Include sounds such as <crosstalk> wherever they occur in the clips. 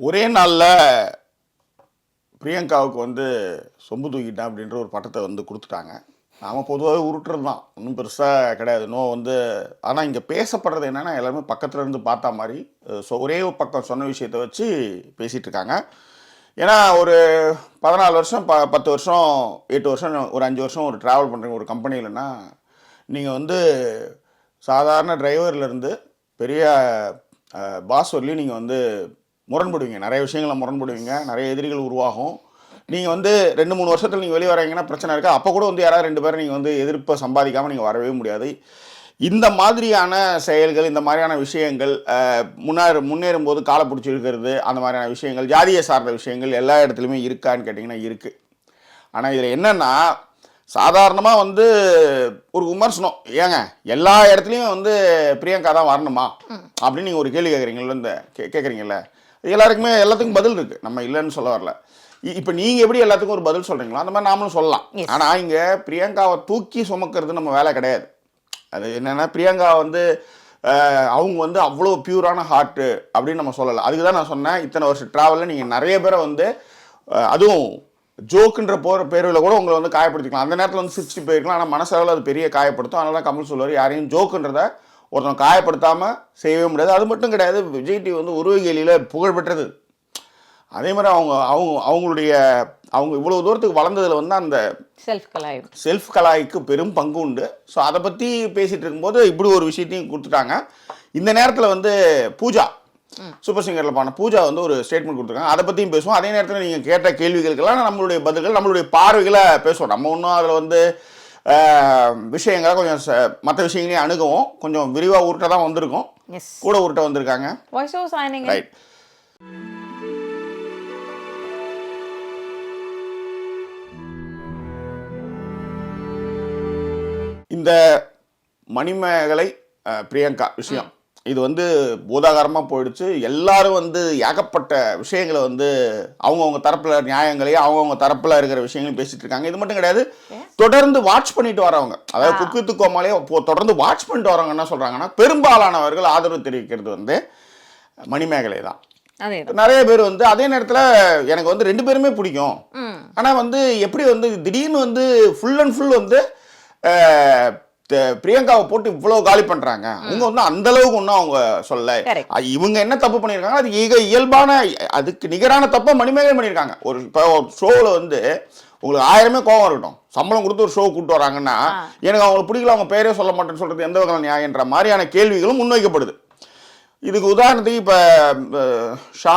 ஒரே நாளில் பிரியங்காவுக்கு வந்து சொம்பு தூக்கிட்டேன் அப்படின்ற ஒரு பட்டத்தை வந்து கொடுத்துட்டாங்க. நாம் பொதுவாகவே உருட்டுறது தான் ஒன்றும் பெருசாக கிடையாது. நோ வந்து ஆனால் இங்கே பேசப்படுறது என்னென்னா எல்லாருமே பக்கத்தில் இருந்து பார்த்தா மாதிரி ஸோ ஒரே பக்கம் சொன்ன விஷயத்தை வச்சு பேசிகிட்டு இருக்காங்க. ஏன்னா ஒரு பதினாலு வருஷம் ப பத்து வருஷம் எட்டு வருஷம் ஒரு அஞ்சு வருஷம் ஒரு ட்ராவல் பண்ணுறீங்க ஒரு கம்பெனிலன்னா நீங்கள் வந்து சாதாரண டிரைவர்லேருந்து பெரிய பாஸ் வரலையும் நீங்கள் வந்து முரண்படுவீங்க. நிறைய விஷயங்களை முரண்படுவீங்க. நிறைய எதிரிகள் உருவாகும். நீங்கள் வந்து ரெண்டு மூணு வருஷத்தில் நீங்கள் வெளியே வராங்கன்னா பிரச்சனை இருக்கா. அப்போ கூட வந்து யாராவது ரெண்டு பேரும் நீங்கள் வந்து எதிர்ப்பை சம்பாதிக்காமல் நீங்கள் வரவே முடியாது. இந்த மாதிரியான செயல்கள் இந்த மாதிரியான விஷயங்கள் முன்னேற முன்னேறும் போது காலை பிடிச்சி இழுக்கிறது அந்த மாதிரியான விஷயங்கள் ஜாதியை சார்ந்த விஷயங்கள் எல்லா இடத்துலையுமே இருக்கான்னு கேட்டிங்கன்னா இருக்குது ஆனால் இதில் என்னன்னா சாதாரணமாக வந்து ஒரு விமர்சனம். ஏங்க எல்லா இடத்துலையும் வந்து பிரியங்கா தான் வரணுமா? அப்படின்னு நீங்கள் ஒரு கேள்வி கேட்குறீங்கல்ல இந்த கே கேட்குறீங்கல்ல எல்லாருக்குமே எல்லாத்துக்கும் பதில் இருக்குது நம்ம இல்லைன்னு சொல்ல வரல. இப்போ நீங்கள் எப்படி எல்லாத்துக்கும் ஒரு பதில் சொல்கிறீங்களோ அந்த மாதிரி நாமளும் சொல்லலாம். ஆனால் இங்கே பிரியங்காவை தூக்கி சுமக்கிறது நம்ம வேலை கிடையாது. அது என்னென்னா பிரியங்கா வந்து அவங்க வந்து அவ்வளோ பியூரான ஹார்ட்டு அப்படின்னு நம்ம சொல்லலை. அதுக்கு தான் நான் சொன்னேன் இத்தனை வருஷம் ட்ராவலில் நீங்கள் நிறைய பேரை வந்து அதுவும் ஜோக்குன்ற போகிற பேரில் கூட உங்களை வந்து காயப்படுத்திக்கலாம். அந்த நேரத்தில் வந்து சிரிச்சுட்டு போயிருக்கலாம். ஆனால் மனசளவில் அது பெரிய காயப்படுத்தும். அதனால தான் கமல் சொல்லுவார் யாரையும் ஜோக்குன்றத ஒருத்தன் காயப்படுத்தாமல் செய்யவே முடியாது. அது மட்டும் கிடையாது. விஜய் டிவி வந்து உருவகேலியில் புகழ் பெற்றது. அதே மாதிரி அவங்க அவங்க அவங்களுடைய அவங்க இவ்வளோ தூரத்துக்கு வளர்ந்ததில் வந்து அந்த செல்ஃப் கலாய்வு செல்ஃப் கலாய்க்கு பெரும் பங்கு உண்டு. ஸோ அதை பற்றி பேசிகிட்டு இருக்கும்போது இப்படி ஒரு விஷயத்தையும் கொடுத்துட்டாங்க. இந்த நேரத்தில் வந்து பூஜா சூப்பர் சிங்கரில் பாடின பூஜா வந்து ஒரு ஸ்டேட்மெண்ட் கொடுத்துருக்காங்க. அதை பற்றியும் பேசுவோம். அதே நேரத்தில் நீங்கள் கேட்ட கேள்விகளுக்கெல்லாம் நம்மளுடைய பதில்கள் நம்மளுடைய பார்வைகளை பேசுவோம். நம்ம ஒன்றும் அதில் வந்து விஷயங்களை கொஞ்சம் மற்ற விஷயங்களையும் அணுகவும் கொஞ்சம் விரிவாக உருட்ட தான் வந்திருக்கோம். கூட உருட்ட வந்திருக்காங்க. ரைட் இந்த மணிமேகலை பிரியங்கா விஷயம். இது வந்து பூதாகாரமாக போயிடுச்சு. எல்லாரும் வந்து ஏகப்பட்ட விஷயங்களை வந்து அவங்கவுங்க தரப்புல நியாயங்களையும் அவங்கவுங்க தரப்புல இருக்கிற விஷயங்களையும் பேசிட்டு இருக்காங்க. இது மட்டும் கிடையாது. தொடர்ந்து வாட்ச் பண்ணிட்டு வரவங்க. அதாவது குக்கு துக்கோமாலே தொடர்ந்து வாட்ச் பண்ணிட்டு வரவங்க என்ன சொல்றாங்கன்னா பெரும்பாலானவர்கள் ஆதரவு தெரிவிக்கிறது வந்து மணிமேகலை தான். நிறைய பேர் வந்து அதே நேரத்தில் எனக்கு வந்து ரெண்டு பேருமே பிடிக்கும். ஆனால் வந்து எப்படி வந்து திடீர்னு வந்து ஃபுல் அண்ட் ஃபுல் வந்து பிரியங்காவை போட்டு இவ்வளோ காலி பண்ணுறாங்க அவங்க வந்து அந்த அளவுக்கு ஒன்றும் அவங்க சொல்ல இவங்க என்ன தப்பு பண்ணியிருக்காங்க? அது இக இயல்பான அதுக்கு நிகரான தப்பை மணிமேகலை பண்ணியிருக்காங்க. ஒரு இப்போ ஷோவில் வந்து உங்களுக்கு ஆயிரமே கோவம் இருக்கட்டும் சம்பளம் கொடுத்து ஒரு ஷோ கூப்பிட்டு வராங்கன்னா. எனக்கு அவங்களுக்கு பிடிக்கல அவங்க பேரே சொல்ல மாட்டேன்னு சொல்றது எந்த வகையான நியாயன்ற மாதிரியான கேள்விகளும் முன்வைக்கப்படுது. இதுக்கு உதாரணத்துக்கு இப்போ ஷா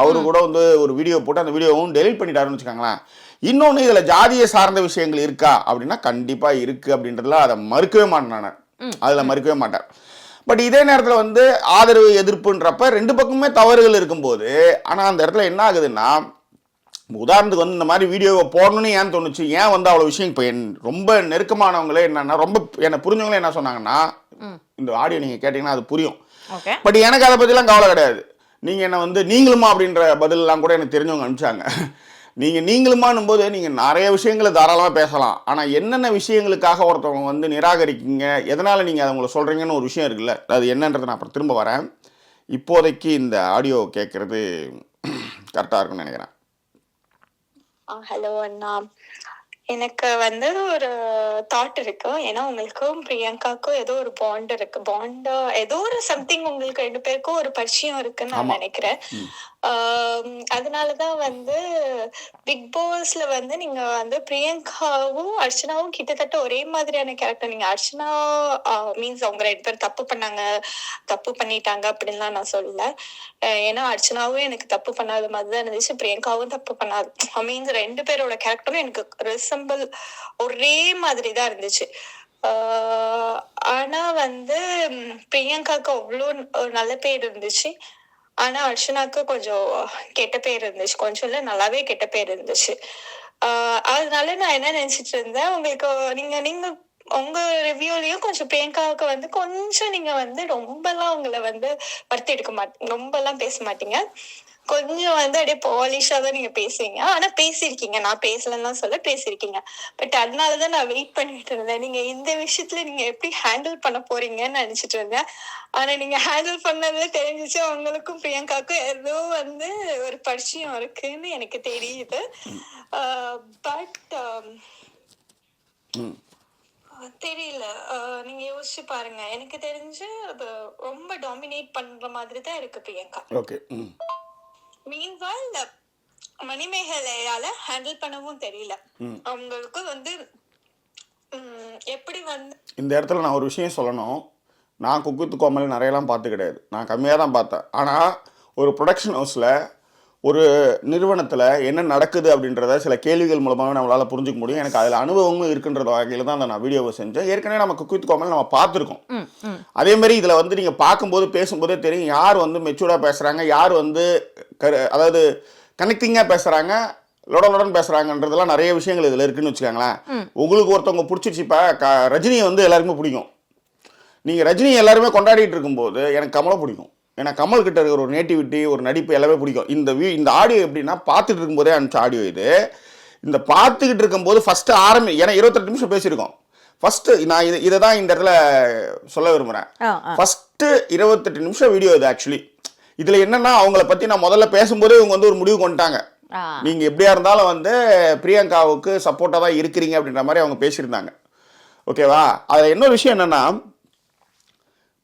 அவரு கூட வந்து ஒரு வீடியோ போட்டு அந்த வீடியோவும் டெலீட் பண்ணிட்டாருன்னு வச்சுக்கோங்களேன். இன்னொன்று இதில் ஜாதியை சார்ந்த விஷயங்கள் இருக்கா? அப்படின்னா கண்டிப்பாக இருக்குது அப்படின்றதுல அதை மறுக்கவே மாட்டேன் நான். அதில் மறுக்கவே மாட்டேன். பட் இதே நேரத்தில் வந்து ஆதரவு எதிர்ப்புன்றப்ப ரெண்டு பக்கமுமே தவறுகள் இருக்கும்போது ஆனால் அந்த இடத்துல என்ன ஆகுதுன்னா உதாரணத்துக்கு வந்து இந்த மாதிரி வீடியோவை போடணும்னு ஏன் தோணுச்சு? ஏன் வந்து அவ்வளோ விஷயம்? இப்போ என் ரொம்ப நெருக்கமானவங்களே என்னன்னா ரொம்ப என்னை புரிஞ்சவங்களே என்ன சொன்னாங்கன்னா இந்த ஆடியோ நீங்கள் கேட்டிங்கன்னா அது புரியும். பட் எனக்கு அதை பற்றிலாம் கவலை கிடையாது. நீங்கள் என்ன வந்து நீங்களுமா அப்படின்ற பதிலெலாம் கூட எனக்கு தெரிஞ்சவங்க அனுப்பிச்சாங்க. நீங்கள் நீங்களுமானும் போது நீங்கள் நிறைய விஷயங்களை தாராளமாக பேசலாம். ஆனால் என்னென்ன விஷயங்களுக்காக ஒருத்தவங்க வந்து நிராகரிக்கீங்க? எதனால் நீங்கள் அதை உங்களை சொல்கிறீங்கன்னு ஒரு விஷயம் இருக்குல்ல. அது என்னன்றதை நான் அப்புறம் திரும்ப வரேன். இப்போதைக்கு இந்த ஆடியோ கேட்குறது கரெக்டாக இருக்கும்னு நினைக்கிறேன். ஹலோ அண்ணா. எனக்கு வந்து ஒரு தாட் இருக்கு. ஏன்னா உங்களுக்கும் பிரியங்காக்கும் ஏதோ ஒரு பாண்ட் இருக்கு. பாண்ட் ஏதோ ஒரு சம்திங் உங்களுக்கு ரெண்டு பேருக்கும் ஒரு பரிச்சயம் இருக்குன்னு நான். நினைக்கிறேன். அதனாலதான் வந்து பிக் பாஸ்ல வந்து நீங்க வந்து பிரியங்காவும் அர்ச்சனாவும் கிட்டத்தட்ட ஒரே மாதிரியான கேரக்டர் நீங்க அர்ச்சனா மீன்ஸ் அவங்க ரெண்டு பேரும் தப்பு பண்ணாங்க தப்பு பண்ணிட்டாங்க அப்படின்லாம் நான் சொல்லல. ஏன்னா அர்ச்சனாவும் எனக்கு தப்பு பண்ணாத மாதிரி தான் இருந்துச்சு பிரியங்காவும் தப்பு பண்ணாது மீன்ஸ் ரெண்டு பேரோட கேரக்டரும் எனக்கு ரிசம்பிள் ஒரே மாதிரி தான் இருந்துச்சு ஆனா வந்து பிரியங்காவுக்கு பிரியங்காக்கு அவ்வளோ ஒரு நல்ல பேர் இருந்துச்சு. ஆனா அர்ச்சனாக்கு கொஞ்சம் கெட்ட பேர் இருந்துச்சு. கொஞ்சம் இல்ல நல்லாவே கெட்ட பேர் இருந்துச்சு. ஆஹ் அதனால நான் என்ன நினைச்சிட்டு இருந்தேன் உங்களுக்கு நீங்க நீங்க உங்க ரிவ்யூலயும் கொஞ்சம் பிரியங்காவுக்கு வந்து கொஞ்சம் நீங்க வந்து ரொம்பலாம் உங்களை வந்து வருத்தி எடுக்க மாட்டீங்க ரொம்பலாம் பேச மாட்டீங்க. கொஞ்சம் வந்து அப்படியே பாலிஷா தான் நீங்க பேசுவீங்க. ஆனா பேசியிருக்கீங்க. நான் பேசலன்னு சொல்ல பேசியிருக்கீங்க. பட் அதனாலதான் நான் வெயிட் பண்ணிட்டு இருந்தேன். நீங்க இந்த விஷயத்துல நீங்க எப்படி ஹேண்டில் பண்ண போறீங்கன்னு நினைச்சிட்டு இருந்தேன். ஆனா நீங்க ஹேண்டில் பண்ணதுல தெரிஞ்சிச்சு உங்களுக்கும் பிரியங்காக்கும் ஏதோ வந்து பரிச்சயம் இருக்குன்னு எனக்கு தெரியுது. பட் ம். தெரியல. அஹ், நீங்க யோசிச்சு பாருங்க. எனக்கு தெரிஞ்சு அது ரொம்ப டாமினேட் பண்ற மாதிரி தான் இருக்கு பிரியங்கா. ஓகே மீன்வால் மணிமேகலையால ஹேண்டில் பண்ணவும் தெரியல. அவங்களுக்கு வந்து எப்படி வந்து இந்த இடத்துல நான் ஒரு விஷயம் சொல்லணும். நான் குக்குத்து கோமல் நிறையலாம் பார்த்து கிடையாது. நான் கம்மியாக தான் பார்த்தேன். ஆனால் ஒரு ப்ரொடக்ஷன் ஹவுஸில் ஒரு நிறுவனத்தில் என்ன நடக்குது அப்படின்றத சில கேள்விகள் மூலமாகவே நம்மளால் புரிஞ்சுக்க முடியும். எனக்கு அதில் அனுபவமும் இருக்குன்ற வகையில் தான் நான் வீடியோவை செஞ்சேன். ஏற்கனவே நம்ம குக்குத் கோமல் நம்ம பார்த்துருக்கோம். அதே மாதிரி இதில் வந்து நீங்கள் பார்க்கும்போது பேசும்போதே தெரியும். யார் வந்து மெச்சூர்டாக பேசுகிறாங்க யார் வந்து கரு அதாவது கனெக்டிங்காக பேசுகிறாங்க லொட லொடன்னு பேசுகிறாங்கன்றதெல்லாம் நிறைய விஷயங்கள் இதில் இருக்குன்னு வச்சுக்கோங்களேன். உங்களுக்கு ஒருத்தவங்க பிடிச்சிருச்சு இப்போ க ரஜினியை வந்து எல்லாருக்குமே பிடிக்கும். நீங்கள் ரஜினி எல்லாருமே கொண்டாடிட்டு இருக்கும்போது எனக்கு கமலை பிடிக்கும். ஏன்னா கமல் கிட்ட இருக்கிற ஒரு நேட்டிவிட்டி ஒரு நடிப்பு எல்லாமே பிடிக்கும். இந்த வீ இந்த ஆடியோ எப்படின்னா பார்த்துட்டு இருக்கும்போதே அனுப்பிச்ச ஆடியோ இது. இந்த பார்த்துக்கிட்டு இருக்கும்போது ஃபஸ்ட்டு ஆரம்பி ஏன்னா இருபத்தெட்டு நிமிஷம் பேசியிருக்கோம். ஃபஸ்ட்டு நான் இது இதை தான் இந்த இடத்துல சொல்ல விரும்புகிறேன் ஃபஸ்ட்டு இருபத்தெட்டு நிமிஷம் வீடியோ இது ஆக்சுவலி இதில் என்னன்னா அவங்கள பற்றி நான் முதல்ல பேசும்போதே இவங்க வந்து ஒரு முடிவு கொண்டுட்டாங்க. நீங்கள் எப்படியா இருந்தாலும் வந்து பிரியங்காவுக்கு சப்போர்ட்டாக தான் இருக்கிறீங்க அப்படின்ற மாதிரி அவங்க பேசியிருந்தாங்க. ஓகேவா அதில் இன்னொரு விஷயம் என்னென்னா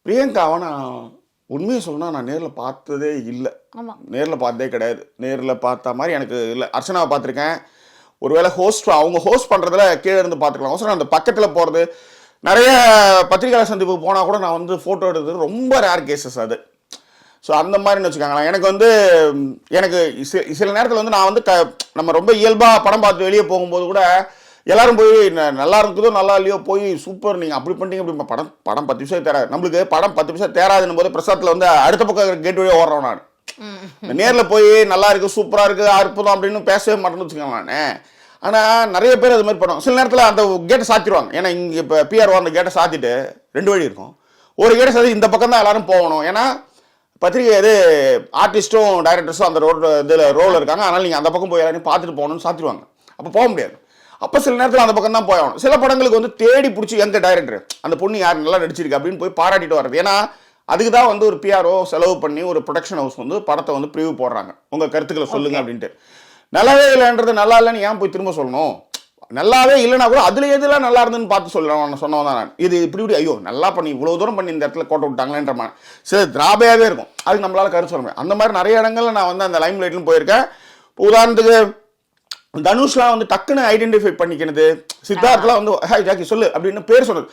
பிரியங்காவை நான் உண்மையை சொல்லணும்னா நான் நேரில் பார்த்ததே இல்லை. நேரில் பார்த்ததே கிடையாது. நேரில் பார்த்த மாதிரி எனக்கு இல்லை. அர்ச்சனாவை பார்த்துருக்கேன். ஒருவேளை ஹோஸ்ட் அவங்க ஹோஸ்ட் பண்ணுறதுல கீழே இருந்து பார்த்துக்கலாம். அவசரம் அந்த பக்கத்தில் போகிறது நிறைய பத்திரிகையாளர் சந்திப்பு போனால் கூட நான் வந்து ஃபோட்டோ எடுக்கிறது ரொம்ப ரேர் கேசஸ் அது. ஸோ அந்த மாதிரின்னு வச்சுக்கோங்களேன். எனக்கு வந்து எனக்கு சில நேரத்தில் வந்து நான் வந்து க நம்ம ரொம்ப இயல்பாக படம் பார்த்து வெளியே போகும்போது கூட எல்லாரும் போய் நல்லா இருக்குதோ நல்லா இல்லையோ போய் சூப்பர் நீங்கள் அப்படி பண்ணிட்டீங்க அப்படி படம் படம் பத்து நிமிஷம் தேராது. நம்மளுக்கு படம் பத்து நிமிஷம் தேராதுன்னு போது பிரசாத்தில் வந்து அடுத்த பக்கம் கேட் வழியாக ஓடுறோம் நான். நேரில் போய் நல்லா இருக்கு சூப்பராக இருக்குது அற்புதம் அப்படின்னு பேசவே மாட்டேன்னு வச்சுக்கோங்களேன் நான். ஆனால் நிறைய பேர் அது மாதிரி பண்ணுவாங்க. சில நேரத்தில் அந்த கேட்டை சாத்திடுவாங்க. ஏன்னா இங்கே இப்போ பிஆர் அந்த கேட்டை சாத்திட்டு ரெண்டு வழி இருக்கும். ஒரு கேட்டை சாத்தி இந்த பக்கம் தான் எல்லாரும் போகணும். ஏன்னா பத்திரிகை இது ஆர்டிஸ்ட்டும் டைரக்டர்ஸும் அந்த ரோட் இதில் ரோல் இருக்காங்க. அதனால் நீங்கள் அந்த பக்கம் போய் எல்லாரையும் பார்த்துட்டு போகணும்னு சாத்திடுவாங்க. அப்போ போக முடியாது. அப்போ சில நேரத்தில் அந்த பக்கம் தான் போய் ஆகணும். சில படங்களுக்கு வந்து தேடி பிடிச்சி எங்க டைரக்டர் அந்த பொண்ணு யார் நல்லா நடிச்சிருக்கு அப்படின்னு போய் பாராட்டிட்டு வர்றது. ஏன்னா அதுக்கு தான் வந்து ஒரு பிஆர்ஓ செலவு பண்ணி ஒரு ப்ரொடக்ஷன் ஹவுஸ் வந்து படத்தை வந்து ப்ரிவ்யூ போடுறாங்க. உங்கள் கருத்துக்களை சொல்லுங்க அப்படின்ட்டு. நல்லாவே இல்லைன்றது நல்லா இல்லைன்னு ஏன் போய் திரும்ப சொல்லணும்? நல்லாவே இல்லைனா கூட அதில் எதுலாம் நல்லா இருந்துன்னு பார்த்து சொல்லுறேன் சொன்னவன் தான் நான். இது இப்படி இப்படி ஐயோ நல்லா பண்ணி இவ்வளோ தூரம் பண்ணி இந்த இடத்துல கோட்டை விட்டாங்களேன்ற மாதிரி. சில திராபையாகவே இருக்கும். அதுக்கு நம்மளால கருத்து சொல்ல முடியும் அந்த மாதிரி நிறைய இடங்கள்ல நான் வந்து அந்த லைம் லைட்லும் போயிருக்கேன். உதாரணத்துக்கு தனுஷ்லாம் வந்து டக்குன்னு ஐடென்டிஃபை பண்ணிக்கிறது. சித்தார்த்லாம் வந்து ஹாய் ஜாக்கி சொல்லு அப்படின்னு பேர் சொன்னது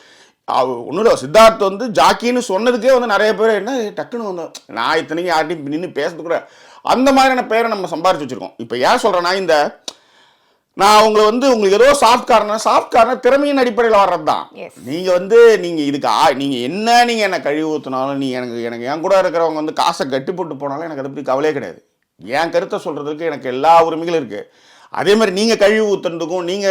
ஒன்றும் இல்லை சித்தார்த் வந்து ஜாக்கின்னு சொன்னதுக்கே வந்து நிறைய பேர் என்ன டக்குன்னு வந்து நான் இத்தனைக்கு யார்ட்டையும் நின்று பேசுறது கூட. அந்த மாதிரியான பேரை நம்ம சம்பாரிச்சு வச்சிருக்கோம். இப்போ ஏன் சொல்கிறேன்னா இந்த நான் உங்களை வந்து உங்களுக்கு ஏதோ சாஃப்ட் கார்னர் சாஃப்ட் கார்னர் திறமையின் அடிப்படையில் வர்றது தான். Yes. நீங்க வந்து நீங்க இதுக்கு ஆ- நீங்க என்ன நீங்க என்ன கழுவி ஊத்துனாலும் நீ எனக்கு எனக்கு என் கூட இருக்கிறவங்க வந்து காசை கட்டி போட்டு போனாலும் எனக்கு அதை பத்தி கவலையே கிடையாது. என் கருத்தை சொல்றதுக்கு எனக்கு எல்லா உரிமைகளும் இருக்கு. அதே மாதிரி நீங்க கழுவி ஊத்துறதுக்கும் நீங்க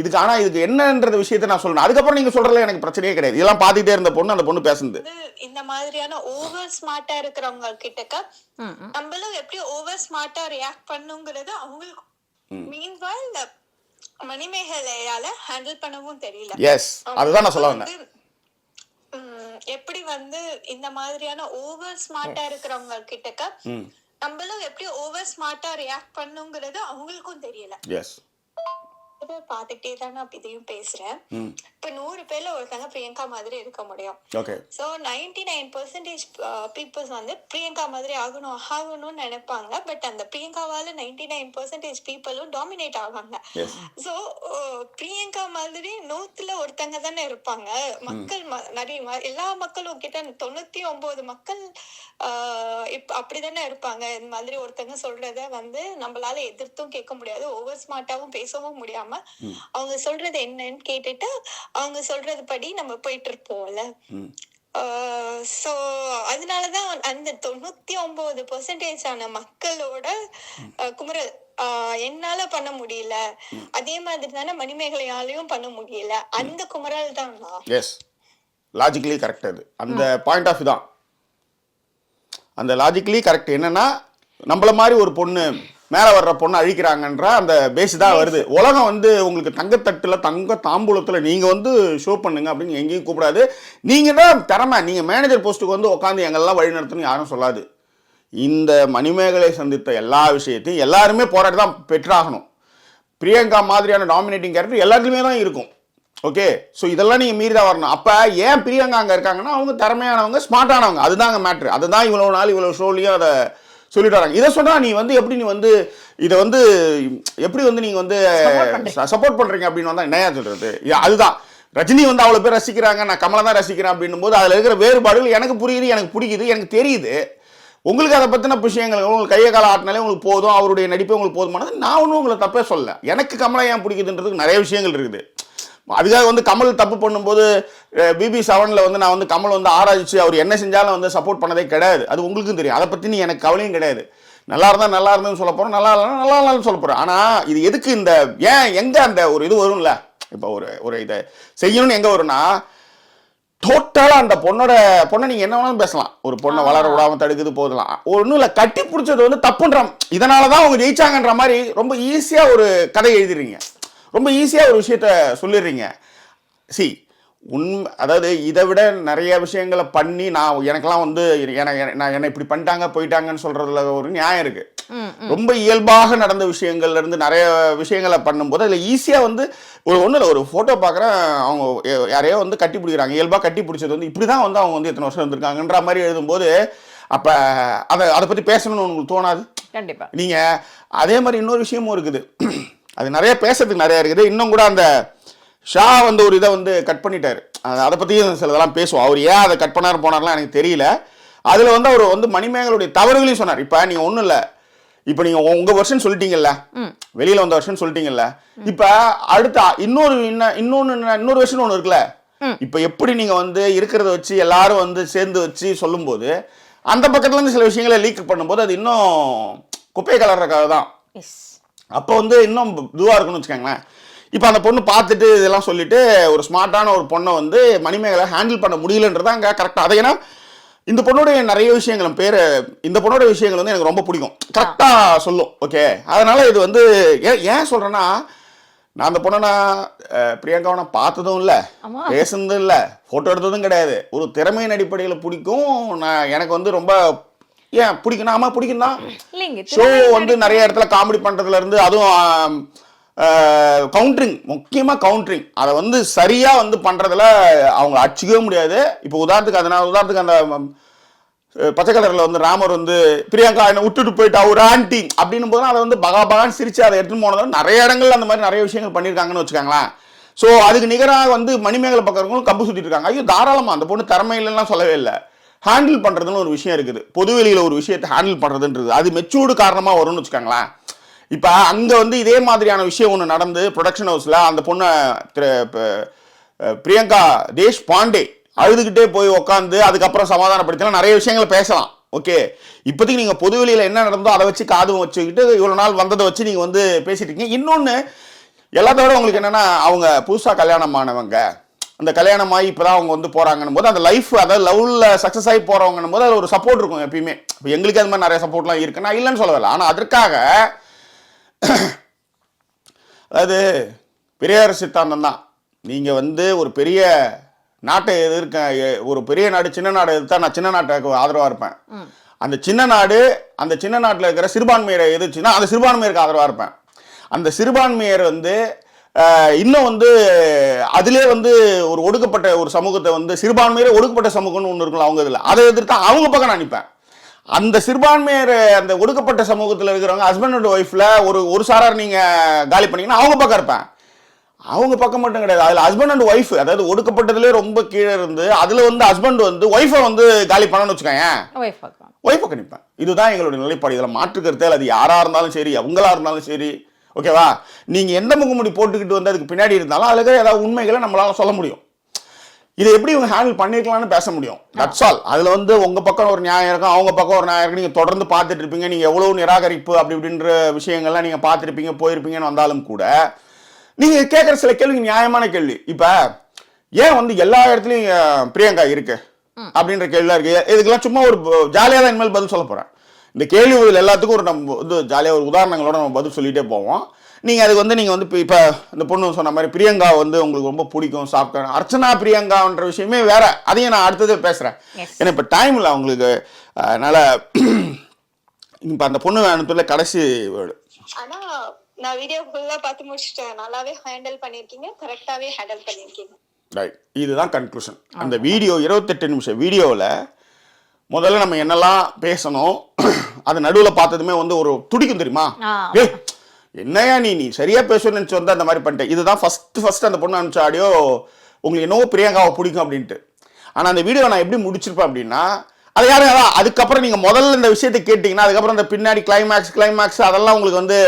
இதுக்கு ஆனா இதுக்கு என்னன்றது விஷயத்தை நான் சொல்லணும். அதுக்கப்புறம் நீங்க சொல்றதுல எனக்கு பிரச்சனையே கிடையாது. இதெல்லாம் பார்த்துக்கிட்டே இருந்த பொண்ணு அந்த பொண்ணு பேசுனது. இந்த மாதிரியான ஓவர் ஸ்மார்ட்டா இருக்கிறவங்க கிட்டக்க நம்மளும் எப்படி ஓவர் ஸ்மார்ட்டா ரியாக்ட் பண்ணுங்கிறது அவங்களுக்கு மீன்வால் இந்த மணிமேகலையால ஹேண்டில் பண்ணவும் தெரியல. எஸ் அதுதான் நான் சொல்ல வந்தேன். எப்படி வந்து இந்த மாதிரியான ஓவர் ஸ்மார்ட்டா இருக்கிறவங்க கிட்டக்க நம்மளும் எப்படி ஓவர் ஸ்மார்ட்டா ரியாக்ட் பண்ணுங்கிறது அவங்களுக்கும் தெரியல. எஸ் இதை பார்த்துக்கிட்டே தான் நான் இதையும் பேசுறேன். இப்ப நூறு பேர்ல ஒருத்தங்க பிரியங்கா மாதிரி இருக்க முடியும். So ninety nine percentage peoples வந்து பிரியங்கா மாதிரி ஆகணும் ஆகணும்னு நினைப்பாங்க. பட் அந்த பிரியங்காவால நைன்டி நைன் பர்சன்டேஜ் பீப்புளும் டாமினேட் ஆவாங்க ஸோ பிரியங்கா மாதிரி நூத்துல ஒருத்தங்க தானே இருப்பாங்க. மக்கள் நிறைய எல்லா மக்களும் கிட்ட தொண்ணூத்தி ஒன்பது மக்கள் இப்ப அப்படிதானே இருப்பாங்க. இந்த மாதிரி ஒருத்தங்க சொல்றத வந்து நம்மளால எதிர்த்தும் கேட்க முடியாது ஓவர் ஸ்மார்ட்டாவும் பேசவும் முடியாம அவங்க சொல்றது என்னன்னு கேட்டுட்டு அவங்க சொல்றது படி நம்ம போயிட்டு இருப்போம்ல ஸோ அதனாலதான் அந்த தொண்ணூத்தி ஒன்பது பெர்சன்டேஜ் ஆன மக்களோட ஆஹ், என்னால பண்ண முடியல. அதே மாதிரி தானே மணிமேகலையாலையும் பண்ண முடியல. அந்த குமுறல் தான் எஸ் லாஜிக்கலி கரெக்ட் அது. அந்த பாயிண்ட் ஆஃப் தான். அந்த லாஜிக்கலி கரெக்ட் என்னன்னா நம்மள மாதிரி ஒரு பொண்ணு மேலே வர்ற பொண்ணு அழிக்கிறாங்கன்ற அந்த பேஸ் தான் வருது. உலகம் வந்து உங்களுக்கு தங்கத்தட்டில் தங்க தாம்பூலத்தில் நீங்கள் வந்து ஷோ பண்ணுங்க அப்படின்னு எங்கேயும் கூப்பிடாது. நீங்கள் தான் திறமை. நீங்கள் மேனேஜர் போஸ்ட்டுக்கு வந்து உட்காந்து எங்கெல்லாம் வழி நடத்தணும்னு யாரும் சொல்லாது. இந்த மணிமேகலை சந்தித்த எல்லா விஷயத்தையும் எல்லாருமே போராடி தான் பெற்றாகணும். பிரியங்கா மாதிரியான டாமினேட்டிங் கேரக்டர் எல்லாத்துலேயுமே தான் இருக்கும். ஓகே ஸோ இதெல்லாம் நீங்கள் மீறி தான் வரணும். அப்போ ஏன் பிரியங்கா அங்கே இருக்காங்கன்னா அவங்க திறமையானவங்க ஸ்மார்ட்டானவங்க அதுதான் அங்கே மேட்ரு அதுதான் இவ்வளோ நாள் இவ்வளோ ஷோலையும் அதை சொல்லிட்டு வராங்க இதை சொன்னால் நீ வந்து எப்படி நீ வந்து இதை வந்து எப்படி வந்து நீங்கள் வந்து சப்போர்ட் பண்ணுறீங்க அப்படின்னு வந்தால் என்னையா சொல்கிறது அதுதான். ரஜினி வந்து அவ்வளோ பேர் ரசிக்கிறாங்க நான் கமலை தான் ரசிக்கிறேன் அப்படின்னும் போது அதில் இருக்கிற வேறுபாடுகள் எனக்கு புரியுது எனக்கு பிடிக்குது எனக்கு தெரியுது. உங்களுக்கு அதை பற்றின விஷயங்கள் உங்களுக்கு கையை கால ஆட்டினாலே உங்களுக்கு போதும் அவருடைய நடிப்பே உங்களுக்கு போதுமானது நான் ஒன்றும் உங்களை தப்பே சொல்லல. எனக்கு கமலை ஏன் பிடிக்குதுன்றதுக்கு நிறைய விஷயங்கள் இருக்குது. அதுக்காக வந்து கமல் தப்பு பண்ணும்போது பிபி செவனில் வந்து நான் வந்து கமல் வந்து ஆராய்ச்சி அவர் என்ன செஞ்சாலும் வந்து சப்போர்ட் பண்ணதே கிடையாது. அது உங்களுக்கும் தெரியும். அதை பற்றி நீ எனக்கு கவலையும் கிடையாது. நல்லா இருந்தா நல்லா இருந்ததுன்னு சொல்ல போகிறோம் நல்லா இல்லைன்னா நல்லா இல்லைன்னு சொல்ல போகிறோம் ஆனால் இது எதுக்கு இந்த ஏன் எங்கே அந்த ஒரு இது வரும்ல? இப்போ ஒரு ஒரு இதை செய்யணும்னு எங்கே வரும்னா டோட்டலாக அந்த பொண்ணோட பொண்ணை நீங்கள் என்ன வேணாலும் பேசலாம். ஒரு பொண்ணை வளர விடாம தடுக்குது போதலாம் ஒன்றும் இல்லை கட்டி பிடிச்சது வந்து தப்புன்ற இதனால தான் அவங்க ஜெயிச்சாங்கன்ற மாதிரி ரொம்ப ஈஸியாக ஒரு கதை எழுதிடுறீங்க. ரொம்ப ஈஸியாக ஒரு விஷயத்த சொல்லிடுறீங்க. சி உண் அதாவது இதை விட நிறைய விஷயங்களை பண்ணி நான் எனக்கெல்லாம் வந்து நான் என்னை இப்படி பண்ணிட்டாங்க போயிட்டாங்கன்னு சொல்றதுல ஒரு நியாயம் இருக்கு. ரொம்ப இயல்பாக நடந்த விஷயங்கள்ல இருந்து நிறைய விஷயங்களை பண்ணும்போது அதில் ஈஸியாக வந்து ஒரு ஒன்றும் இல்லை ஒரு ஃபோட்டோ பார்க்குறேன் அவங்க யாரையோ வந்து கட்டி பிடிக்கிறாங்க. இயல்பாக கட்டி பிடிச்சது வந்து இப்படி தான் வந்து அவங்க வந்து எத்தனை வருஷம் இருந்திருக்காங்கன்ற மாதிரி எழுதும்போது அப்போ அதை அதை பற்றி பேசணும்னு உங்களுக்கு தோணாது? கண்டிப்பா. நீங்க அதே மாதிரி இன்னொரு விஷயமும் இருக்குது. அது நிறைய பேசுறதுக்கு நிறைய இருக்குது. இன்னும் கூட அந்த ஷா வந்து ஒரு இதை வந்து கட் பண்ணிட்டாரு. அது- பற்றியும் சிலதெல்லாம் பேசுவோம். அவர் ஏன் அதை கட் பண்ணாரு போனார்லாம் எனக்கு தெரியல. அதில் வந்து அவர் வந்து மணிமேகலுடைய தவறுகளையும் சொன்னார். இப்போ நீங்கள் ஒன்றும் இல்லை. இப்போ நீங்கள் உங்கள் வருஷன் சொல்லிட்டீங்கல்ல. வெளியில் வந்த வருஷன் சொல்லிட்டீங்கல்ல. இப்போ அடுத்த இன்னொரு இன்ன- இன்னொன்னு இன்னொரு வருஷன் ஒன்று இருக்குல்ல. இப்போ எப்படி நீங்கள் வந்து இருக்கிறத வச்சு எல்லாரும் வந்து சேர்ந்து வச்சு சொல்லும்போது அந்த பக்கத்துல இருந்து சில விஷயங்களை லீக் பண்ணும்போது அது இன்னும் குப்பை கலர்றக்காக தான் எஸ் அப்போ வந்து இன்னும் இதுவாக இருக்கும்னு வச்சுக்கோங்களேன். இப்போ அந்த பொண்ணு பார்த்துட்டு இதெல்லாம் சொல்லிட்டு ஒரு ஸ்மார்ட்டான ஒரு பொண்ணை வந்து மணிமேகலை ஹேண்டில் பண்ண முடியலன்றது அங்கே கரெக்டாக அதை ஏன்னா இந்த பொண்ணுடைய நிறைய விஷயங்கள் பேர் இந்த பொண்ணோட விஷயங்கள் வந்து எனக்கு ரொம்ப பிடிக்கும். கரெக்டாக சொல்லும் ஓகே அதனால இது வந்து ஏன் ஏன் சொல்கிறேன்னா நான் அந்த பொண்ணை நான் பிரியங்காவை நான் பார்த்ததும் இல்லை. பேசுனதும் இல்லை ஃபோட்டோ எடுத்ததும் கிடையாது. ஒரு திறமையின் அடிப்படையில் பிடிக்கும். நான் எனக்கு வந்து ரொம்ப ஏன் பிடிக்கும்? ஆமா பிடிக்கும் தான் ஷோ வந்து நிறைய இடத்துல காமெடி பண்றதுல இருந்து அதுவும் கவுண்டரிங் முக்கியமா கவுண்டரிங் அதை வந்து சரியா வந்து பண்றதுல அவங்க அடிச்சுக்கவே முடியாது. இப்போ உதாரணத்துக்கு அதனால உதாரணத்துக்கு அந்த பச்சை கலர்ல வந்து ராமர் வந்து பிரியங்கா என்ன விட்டுட்டு போயிட்டா ஒரு ஆன்டி அப்படின்னும் போது அதை வந்து பகா பகான்னு சிரிச்சு அதை எடுத்துன்னு போனதும் நிறைய இடங்கள்ல அந்த மாதிரி நிறைய விஷயங்கள் பண்ணியிருக்காங்கன்னு வச்சுக்கோங்களேன். ஸோ அதுக்கு நிகராக வந்து மணிமேகலை பக்கம் இருக்கவங்களும் கம்பு சுத்திட்டு இருக்காங்க. ஐயோ தாராளமா அந்த பொண்ணு திறமை இல்லைன்னா சொல்லவே இல்லை. ஹேண்டில் பண்ணுறதுன்னு ஒரு விஷயம் இருக்குது. பொதுவெளியில் ஒரு விஷயத்தை ஹேண்டில் பண்ணுறதுன்றது அது மெச்சூர்டு காரணமாக வரும்னு வச்சுக்கோங்களேன். இப்போ அங்கே வந்து இதே மாதிரியான விஷயம் ஒன்று நடந்து ப்ரொடக்ஷன் ஹவுஸில் அந்த பொண்ணை பிரியங்கா தேஷ் பாண்டே அழுதுகிட்டே போய் உட்காந்து அதுக்கப்புறம் சமாதானப்படுத்தினா நிறைய விஷயங்களை பேசலாம். ஓகே? இப்போதைக்கு நீங்கள் பொதுவெளியில் என்ன நடந்தோ அதை வச்சு காதும் வச்சுக்கிட்டு இவ்வளோ நாள் வந்ததை வச்சு நீங்கள் வந்து பேசிட்டு இருக்கீங்க. இன்னொன்று எல்லாத்தோட உங்களுக்கு என்னென்னா அவங்க புதுசாக கல்யாணம் ஆனவங்க அந்த கல்யாணம் ஆகி இப்போதான் அவங்க வந்து போறாங்கன்னும் போது அந்த லைஃப் அதாவது லவ்ல சக்ஸஸ் ஆகி போறவங்கன்னும் போது அதில் ஒரு சப்போர்ட் இருக்கும் எப்பயுமே. இப்போ எங்களுக்கு அது மாதிரி நிறைய சப்போர்ட்லாம் இருக்கு நான் இல்லைன்னு சொல்லவில்லை ஆனால் அதற்காக அதாவது பெரியார் சித்தாந்தம் தான். நீங்கள் வந்து ஒரு பெரிய நாட்டை எதிர்க்க ஒரு பெரிய நாடு சின்ன நாடு எதிர்த்தா நான் சின்ன நாட்டுக்கு ஆதரவாக இருப்பேன். அந்த சின்ன நாடு அந்த சின்ன நாட்டில் இருக்கிற சிறுபான்மையரை எதிர்ச்சுன்னா அந்த சிறுபான்மையருக்கு ஆதரவாக இருப்பேன். அந்த சிறுபான்மையர் வந்து இன்னும் வந்து அதிலே வந்து ஒரு ஒடுக்கப்பட்ட ஒரு சமூகத்தை வந்து சிறுபான்மையர் ஒடுக்கப்பட்ட சமூகம்னு ஒன்று இருக்குல்ல அவங்க இதில். அதை எதிர்த்தா அவங்க பக்கம் நான் நிற்பேன் அந்த சிறுபான்மையர் அந்த ஒடுக்கப்பட்ட சமூகத்தில் இருக்கிறவங்க ஹஸ்பண்ட் அண்ட் ஒய்ஃப்ல ஒரு ஒரு சாரார் நீங்க காலி பண்ணீங்கன்னா அவங்க பக்கம் இருப்பேன். அவங்க பக்கம் மட்டும் கிடையாது. அதுல ஹஸ்பண்ட் அண்ட் ஒய்ஃப் அதாவது ஒடுக்கப்பட்டதுலேயே ரொம்ப கீழே இருந்து அதுல வந்து ஹஸ்பண்ட் வந்து ஒய்ஃபை வந்து காலி பண்ணணும்னு வச்சுக்கோங்க ஒய்ஃப் நிற்பேன் இதுதான் எங்களுடைய நிலைப்பாடு. இதில் மாற்று கருத்தே இல்லை. அது யாரா இருந்தாலும் சரி அவங்களா இருந்தாலும் சரி ஓகேவா? நீங்க எந்த முகமுடி போட்டுக்கிட்டு வந்து அதுக்கு பின்னாடி இருந்தாலும் அதுல இருக்கிற ஏதாவது உண்மைகளை நம்மளால சொல்ல முடியும். இதை எப்படி இவங்க ஹேண்டில் பண்ணிருக்கலாம்னு பேச முடியும். தட்ஸ் ஆல் அதுல வந்து உங்க பக்கம் ஒரு நியாயம் இருக்கும் அவங்க பக்கம் ஒரு நியாயம் இருக்கும். நீங்க தொடர்ந்து பார்த்துட்டு இருப்பீங்க. நீங்க எவ்வளவு நிராகரிப்பு அப்படி இப்படின்ற விஷயங்கள்லாம் நீங்க பார்த்துருப்பீங்க போயிருப்பீங்கன்னு வந்தாலும் கூட நீங்க கேட்குற சில கேள்வி நியாயமான கேள்வி. இப்ப ஏன் வந்து எல்லா இடத்துலயும் பிரியங்கா இருக்கு? அப்படின்ற கேள்விலாம் இருக்கு. இதுக்கெல்லாம் சும்மா ஒரு ஜாலியாக தான் இனிமேல் பதில் சொல்ல போறேன். இந்த கேள்வி பதில் எல்லாத்துக்கும் ஒரு நம்ம வந்து ஜாலியாக ஒரு உதாரணங்களோட நம்ம பதில் சொல்லிட்டே போவோம். நீங்க அதுக்கு வந்து நீங்க வந்து இப்போ இப்போ இந்த பொண்ணு சொன்ன மாதிரி பிரியங்கா வந்து உங்களுக்கு ரொம்ப பிடிக்கும் சாப்பிட்டேன். அர்ச்சனா பிரியங்கான்ற விஷயமே வேற. அதையும் நான் அடுத்தது பேசுறேன். Yes. ஏன்னா இப்போ டைம் இல்லை அவங்களுக்கு. அதனால இப்போ அந்த பொண்ணு அனுப்பில கடைசி வேர்டு ஆனா நான் வீடியோ ஃபுல்லா பார்த்து முடிச்சிட்டேன். நல்லாவே ஹேண்டில் பண்ணிருக்கீங்க கரெக்டாவே ஹேண்டில் பண்ணிருக்கீங்க ரைட் இதுதான் கன்க்ளூஷன் அந்த வீடியோ இருபத்தெட்டு நிமிஷம் வீடியோவில் முதல்ல நம்ம என்னெல்லாம் பேசணும் அது நடுவில் பார்த்ததுமே வந்து ஒரு துடிக்கும் தெரியுமா. ஏய் என்னையா நீ? நீ சரியா பேசணும்னு நினச்சி வந்து அந்த மாதிரி பண்ணிட்டேன். இதுதான் ஃபர்ஸ்ட் ஃபர்ஸ்ட் அந்த பொண்ணு அனுப்பிச்ச ஆடியோ உங்களுக்கு என்னவோ பிரியங்காவை பிடிக்கும் அப்படின்ட்டு. ஆனால் அந்த வீடியோ நான் எப்படி முடிச்சிருப்பேன் அப்படின்னா அது யாரும் அதான் அதுக்கப்புறம் நீங்கள் முதல்ல இந்த விஷயத்தை கேட்டிங்கன்னா அதுக்கப்புறம் அந்த பின்னாடி கிளைமேக்ஸ் கிளைமேக்ஸ் அதெல்லாம் உங்களுக்கு வந்து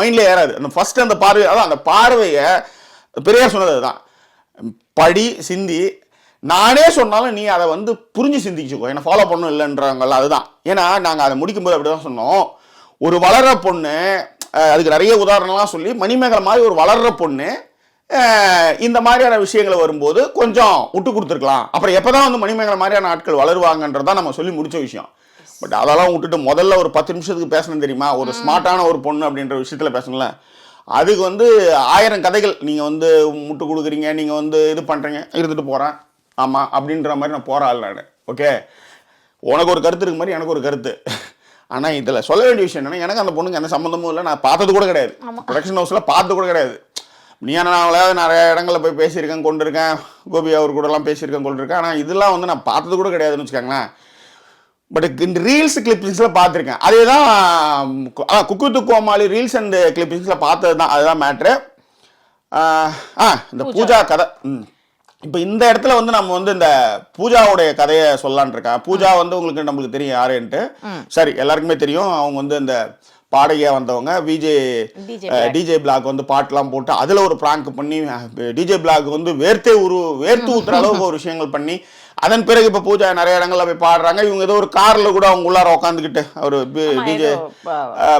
மைண்டில் ஏறாது. அந்த ஃபர்ஸ்ட் அந்த பார்வை அதான் அந்த பார்வையை பெரியார் சொன்னது அதுதான். படி சிந்தி நானே சொன்னாலும் நீ அதை வந்து புரிஞ்சு சிந்திச்சுக்கோ. என்னை ஃபாலோ பண்ணும் இல்லைன்றவங்கல்ல அதுதான். ஏன்னா நாங்கள் அதை முடிக்கும்போது அப்படி தான் சொன்னோம். ஒரு வளர்ற பொண்ணு அதுக்கு நிறைய உதாரணம்லாம் சொல்லி மணிமேகலை மாதிரி ஒரு வளர்ற பொண்ணு இந்த மாதிரியான விஷயங்கள் வரும்போது கொஞ்சம் விட்டு கொடுத்துருக்கலாம். அப்புறம் எப்போ தான் வந்து மணிமேகலை மாதிரியான ஆட்கள் வளருவாங்கன்றதான் நம்ம சொல்லி முடிச்ச விஷயம். பட் அதெல்லாம் விட்டுட்டு முதல்ல ஒரு பத்து நிமிஷத்துக்கு பேசணும் தெரியுமா? ஒரு ஸ்மார்ட்டான ஒரு பொண்ணு அப்படின்ற விஷயத்துல பேசணும்ல. அதுக்கு வந்து ஆயிரம் கதைகள் நீங்க வந்து முட்டு கொடுக்குறீங்க நீங்க வந்து இது பண்றீங்க இருந்துட்டு போறேன். ஆமா அப்படின்ற மாதிரி நான் ஆள் நான். ஓகே உனக்கு ஒரு கருத்து இருக்கு மாதிரி எனக்கு ஒரு கருத்து. ஆனா இதுல சொல்ல வேண்டிய விஷயம் என்னன்னா எனக்கு அந்த பொண்ணுக்கு எந்த சம்மந்தமும் இல்லை. நான் பார்த்தது கூட கிடையாது. ப்ரொடக்ஷன் ஹவுஸ்ல பார்த்தது கூட கிடையாது. நீ நான் நிறைய இடங்களில் போய் பேசியிருக்கேன் கொண்டிருக்கேன். கோபி அவர் கூடலாம் பேசியிருக்கேன் கொண்டிருக்கேன். ஆனால் இதெல்லாம் வந்து நான் பார்த்தது கூட கிடையாதுன்னு வச்சுக்கோங்களேன். பட் இந்த ரீல்ஸ் கிளிப்பிங்ஸில் பார்த்துருக்கேன். அதே தான் குக்கு து கோமாளி ரீல்ஸ் அண்ட் கிளிப்பிங்ஸில் பார்த்தது தான் அதுதான் மேட்ரு ஆ இந்த பூஜா கதை. ம். இப்போ இந்த இடத்துல வந்து நம்ம வந்து இந்த பூஜாவுடைய கதையை சொல்லலான் இருக்கேன் பூஜா வந்து உங்களுக்கு நம்மளுக்கு தெரியும் யாருன்ட்டு சரி எல்லாருக்குமே தெரியும். அவங்க வந்து இந்த பாடகியா வந்தவங்க. விஜே டிஜே பிளாக் வந்து பாட்டெல்லாம் போட்டு அதுல ஒரு ப்ராங்க் பண்ணி டிஜே பிளாக் வந்து வேர்த்தே உரு வேர்த்து ஊத்துற அளவுக்கு ஒரு விஷயங்கள் பண்ணி அதன் பிறகு இப்ப பூஜா நிறைய இடங்கள்ல போய் பாடுறாங்க. இவங்க ஏதோ ஒரு கார்ல கூட அவங்க உள்ளார உட்காந்துக்கிட்டு ஒரு டிஜே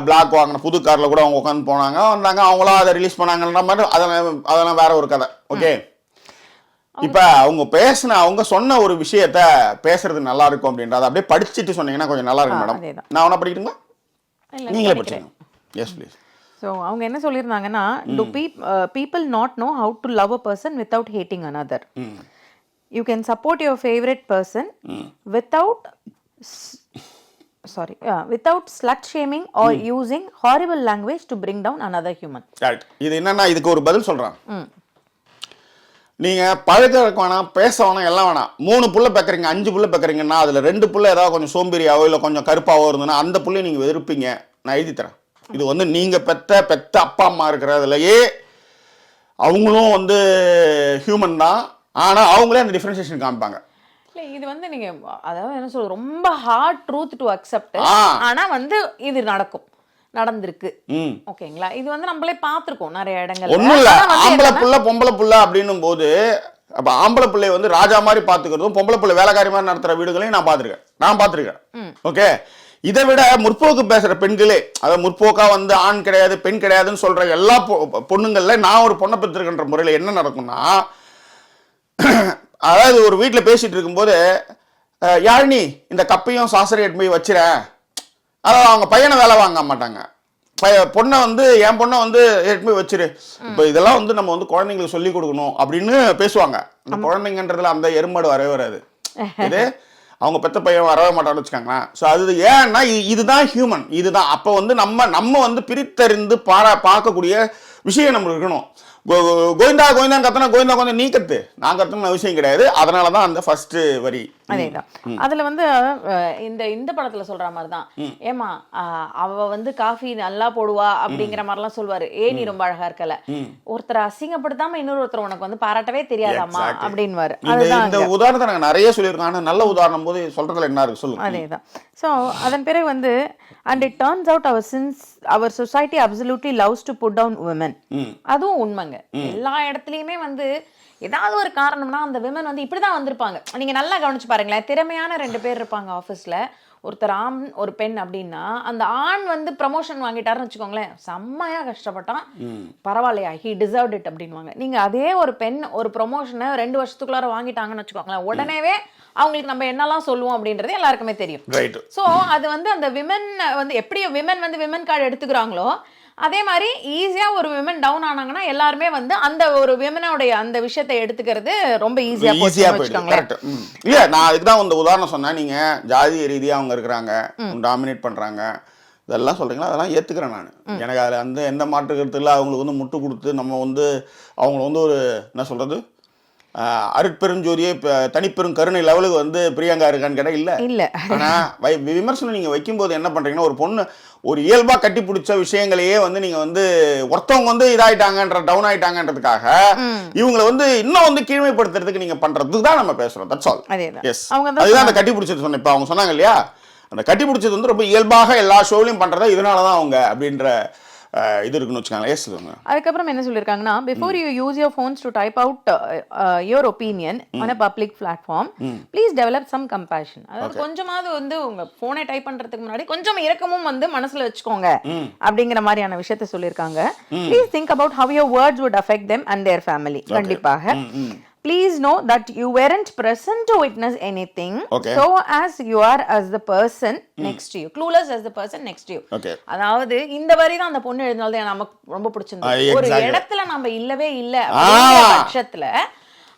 பிளாக் வாங்கின புது கார்ல கூட அவங்க உட்காந்து போனாங்க. வந்தாங்க அவங்களாம் அதை ரிலீஸ் பண்ணாங்கன்ற மாதிரி அதெல்லாம் அதெல்லாம் வேற ஒரு கதை. ஓகே இப்ப அவங்க பேசின அவங்க சொன்ன ஒரு விஷயத்த பேசுறது நல்லா இருக்கும் அப்படின்றத அப்படியே படிச்சுட்டு சொன்னீங்கன்னா கொஞ்சம் நல்லா இருக்கும் மேடம். நான் ஒன்றா படிக்கட்டுங்களா? இல்ல, நீங்களே. படிச்சுங்க எஸ் ப்ளீஸ் ஸோ அவங்க என்ன சொல்லியிருந்தாங்கன்னா do people not know how to love a person without hating another. You can support your favourite person without sorry without slut shaming or using horrible language to bring down another human இது என்னன்னா இதுக்கு ஒரு பதில் சொல்றேன். ம் நீங்க பழக்க வைக்க வேணாம் பேச வேணாம் எல்லாம் வேணாம். மூணு புள்ள பேக்குறீங்க அஞ்சு புள்ள பேக்குறீங்கன்னா அதுல ரெண்டு புள்ள ஏதாவது கொஞ்சம் சோம்பேறியாவோ இல்லை கொஞ்சம் கருப்பாவோ இருந்ததுன்னா அந்த புள்ளைய நீங்க வெறுப்பீங்க. நான் எழுதி தரேன். இது வந்து நீங்க பெத்த பெத்த அப்பா அம்மா இருக்கிறதுலயே அவங்களும் வந்து ஹியூமன் தான். ஆனா அவங்களே அந்த டிஃபரன்சியேஷன் காமிப்பாங்க. இல்ல இது வந்து நீங்க அதாவது என்ன சொல்றது ரொம்ப hard truth to accept ah. ஆனா வந்து இது நடக்கும். நடந்திருக்கு. ஓகேங்களா? இது வந்து நம்மளே பார்த்திருக்கோம் நிறைய இடங்கள்ல. ஒண்ணும் இல்ல. ஆம்பளை புள்ள பொம்பளை புள்ள அப்படின்னும் போது அப்ப ஆம்பளை பிள்ளை வந்து ராஜா மாதிரி பாத்துக்கிறதும் பொம்பளை பிள்ளை வேலைக்காரி மாதிரி நடத்துற வீடுகளையும் நான் பார்த்திருக்கேன். நான் பார்த்திருக்கேன். ஓகே? இதை விட முற்போக்கு பேசுற பெண்களே அதாவது முற்போக்கா வந்து ஆண் கிடையாது பெண் கிடையாதுன்னு சொல்ற எல்லா பொண்ணுங்கள்ல நான் ஒரு பொண்ணை பெற்றிருக்கின்ற முறையில் என்ன நடக்கும்னா அதாவது ஒரு வீட்டில் பேசிட்டு இருக்கும்போது யாழினி இந்த கப்பையும் சாசரை எடுத்து போய் வச்சிரேன் அதாவது அவங்க பையனை வேலை வாங்க மாட்டாங்க. பைய பொண்ணை வந்து என் பொண்ணை வந்து எடுத்து வச்சிரு. இப்போ இதெல்லாம் வந்து நம்ம வந்து குழந்தைங்களுக்கு சொல்லி கொடுக்கணும். அப்படின்னு பேசுவாங்க. அந்த குழந்தைங்கன்றதுல அந்த எருமாடு வரவே வராது. <laughs> இது அவங்க பெத்த பையன் வரவே மாட்டான்னு வச்சுக்கோங்களேன். ஸோ அது ஏன்னா இது- இதுதான் ஹியூமன் இதுதான். அப்போ வந்து நம்ம நம்ம வந்து பிரித்தறிந்து பாரா பார்க்கக்கூடிய விஷயம் நம்மளுக்கு இருக்கணும். கோவிந்தா கோவிந்தான் கத்தனா கோவிந்தா கோவிந்தா நீ கத்து. நான் கத்தணும் அவசியம் கிடையாது. அதனால தான் அந்த ஃபர்ஸ்ட் வரி. அதேதான். அதுல வந்து இந்த இந்த படத்துல சொல்ற மாதிரி தான் ஏமா அவ வந்து காஃபி நல்லா போடுவா அப்படிங்கிற மாதிரிலாம் சொல்லுவாரு ஏ நீ ரொம்ப அழகா இருக்கல. ஒருத்தரை அசிங்கப்படுத்தாம இன்னொரு ஒருத்தர் உனக்கு வந்து பாராட்டவே Exactly. அப்படின்வாரு இந்த அதுதான் இந்த உதாரணத்தை நாங்கள் நிறைய சொல்லியிருக்கோம். ஆனால் நல்ல உதாரணம் போது சொல்றதுல என்ன இருக்கு சொல்லுங்க. அதேதான். ஸோ அதன் பிறகு வந்து and it turns out our since our society absolutely loves to put down women அதுவும் உண்மைங்க. எல்லா இடத்துலயுமே வந்து ஏதாவது ஒரு காரணம்னா அந்த விமன் வந்து இப்படிதான் வந்திருப்பாங்க. நீங்க நல்லா கவனிச்சு பாருங்களேன். திறமையான ரெண்டு பேர் இருப்பாங்க ஆஃபீஸ்ல ஒருத்தர் ஆண் ஒரு பெண் அப்படின்னா அந்த ஆண் வந்து ப்ரமோஷன் வாங்கிட்டாருன்னு வச்சுக்கோங்களேன். செம்மையா கஷ்டப்பட்டான். பரவாயில்லையா ஹி டிசர்வ் இட் அப்படின்வாங்க நீங்க அதே ஒரு பெண் ஒரு ப்ரொமோஷனை ரெண்டு வருஷத்துக்குள்ளார வாங்கிட்டாங்கன்னு வச்சுக்கோங்களேன். உடனேவே அவங்களுக்கு நம்ம என்னெல்லாம் சொல்லுவோம் அப்படின்றது எல்லாருக்குமே தெரியும். ஸோ அது வந்து அந்த விமன் வந்து எப்படி விமன் வந்து விமன் கார்டு எடுத்துக்கிறாங்களோ அதே மாதிரி ஈஸியா ஒரு விமன் டவுன் ஆனாங்கன்னா எல்லாருமே வந்து அந்த ஒரு விமனோடைய அந்த விஷயத்தை எடுத்துக்கிறது ரொம்ப ஈஸியா ஈஸியா போச்சு போயிடுது. வச்சுக்கோங்களேன். கரெக்ட் இல்ல நான் இதுதான் இந்த உதாரணம் சொன்னேன். நீங்க ஜாதி ரீதியா அவங்க இருக்கிறாங்க டாமினேட் பண்றாங்க இதெல்லாம் சொல்கிறீங்களா அதெல்லாம் ஏற்றுக்கிறேன் நான். எனக்கு அதில் அந்த எந்த மாற்று கருத்து இல்லை அவங்களுக்கு வந்து முட்டு கொடுத்து நம்ம வந்து அவங்கள வந்து ஒரு என்ன சொல்கிறது அருட்பெருஞ்சோதியே தனிப்பெரும் கருணை லெவலுக்கு வந்து பிரியங்கா இருக்கான்னு கேட்டால் இல்லை. இல்ல. ஆனால் விமர்சனம் நீங்கள் வைக்கும்போது என்ன பண்ணுறீங்கன்னா ஒரு பொண்ணு ஒரு இயல்பாக கட்டி பிடிச்ச விஷயங்களையே வந்து நீங்கள் வந்து ஒருத்தவங்க வந்து இதாயிட்டாங்கன்ற டவுன் ஆயிட்டாங்கன்றதுக்காக இவங்களை வந்து இன்னும் வந்து கீழ்மைப்படுத்துறதுக்கு நீங்கள் பண்ணுறதுக்கு தான் நம்ம பேசுகிறோம் தட்ஸ் ஆல் எஸ் அதுதான் அந்த கட்டி பிடிச்சது சொன்னேன் இப்போ அவங்க சொன்னாங்க இல்லையா? அந்த கட்டி பிடிச்சது வந்து ரொம்ப இயல்பாக எல்லா ஷோலையும் பண்ணுறதா இதனால தான் அவங்க அப்படின்ற இது இருக்குன்னு வச்சுக்காங்களேன். எஸ் அதுக்கப்புறம் என்ன சொல்லியிருக்காங்கன்னா before you use your phones to type out your opinion on a public platform please develop some compassion அதாவது கொஞ்சமாவது வந்து உங்க போனை டைப் பண்றதுக்கு முன்னாடி கொஞ்சம் இரக்கமும் வந்து மனசுல வச்சுக்கோங்க அப்படிங்கிற மாதிரியான விஷயத்த சொல்லியிருக்காங்க. Please think about how your words would affect them and their family கண்டிப்பாக. Please know that you weren't present to witness anything, Okay. so as you are as the person next to you, clueless as the person next to you. Okay அதாவது இந்த வரி தான் அந்த பொண்ணு எழுதினால நமக்கு ரொம்ப பிடிச்சிருந்தது ஒரு. இடத்துல நம்ம இல்லவே இல்ல. பட்சத்துல